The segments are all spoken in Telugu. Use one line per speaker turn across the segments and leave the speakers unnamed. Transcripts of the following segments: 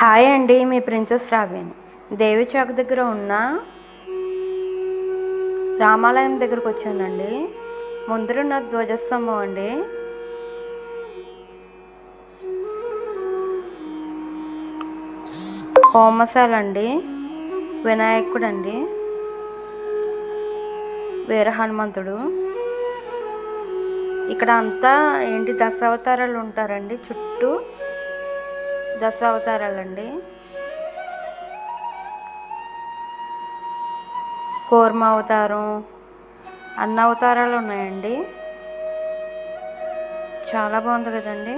హాయ్ అండి మీ ప్రిన్సెస్ రావేణి. దేవి చౌక్ దగ్గర ఉన్న రామాలయం దగ్గరకు వచ్చానండి. ముందరున్న ధ్వజస్తంభం అండి. హోమశాల అండి. వినాయకుడు అండి వీర హనుమంతుడు ఇక్కడ అంతా ఏంటి దశావతారాలు ఉంటారండి. చుట్టూ దశావతారాలండి. కూర్మ అవతారం అన్న అవతారాలు ఉన్నాయండి చాలా బాగుంది కదండి.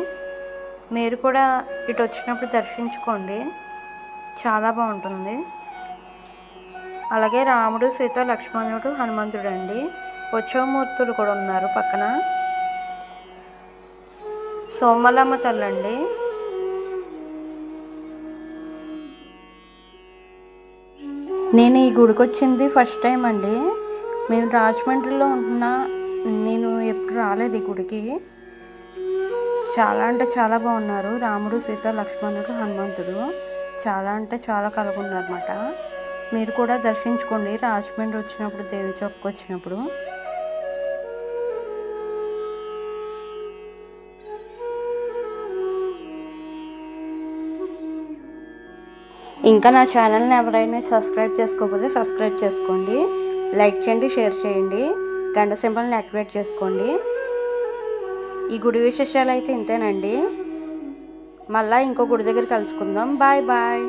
మీరు కూడా ఇటు వచ్చినప్పుడు దర్శించుకోండి. చాలా బాగుంటుంది. అలాగే రాముడు సీత లక్ష్మణుడు హనుమంతుడు అండి ఉత్సవమూర్తులు కూడా ఉన్నారు పక్కన. సోమలమ్మ తల్లండి. నేను ఈ గుడికి వచ్చింది ఫస్ట్ టైం అండి. మేము రాజమండ్రిలో ఉంటున్నా నేను ఎప్పుడు రాలేదు ఈ గుడికి. చాలా అంటే చాలా బాగున్నారు. రాముడు సీత లక్ష్మణుడు హనుమంతుడు చాలా అంటే చాలా కలుగున్నారన్నమాట. మీరు కూడా దర్శించుకోండి. రాజమండ్రి వచ్చినప్పుడు దేవి చౌక్ వచ్చినప్పుడు. ఇంకా నా ఛానల్ని ఎవరైనా సబ్స్క్రైబ్ చేసుకోకపోతే సబ్స్క్రైబ్ చేసుకోండి. లైక్ చేయండి షేర్ చేయండి. గంట సింబల్ని యాక్టివేట్ చేసుకోండి. ఈ గుడి విశేషాలు అయితే ఇంతేనండి. మళ్ళీ ఇంకో గుడి దగ్గర కలుసుకుందాం. Bye bye.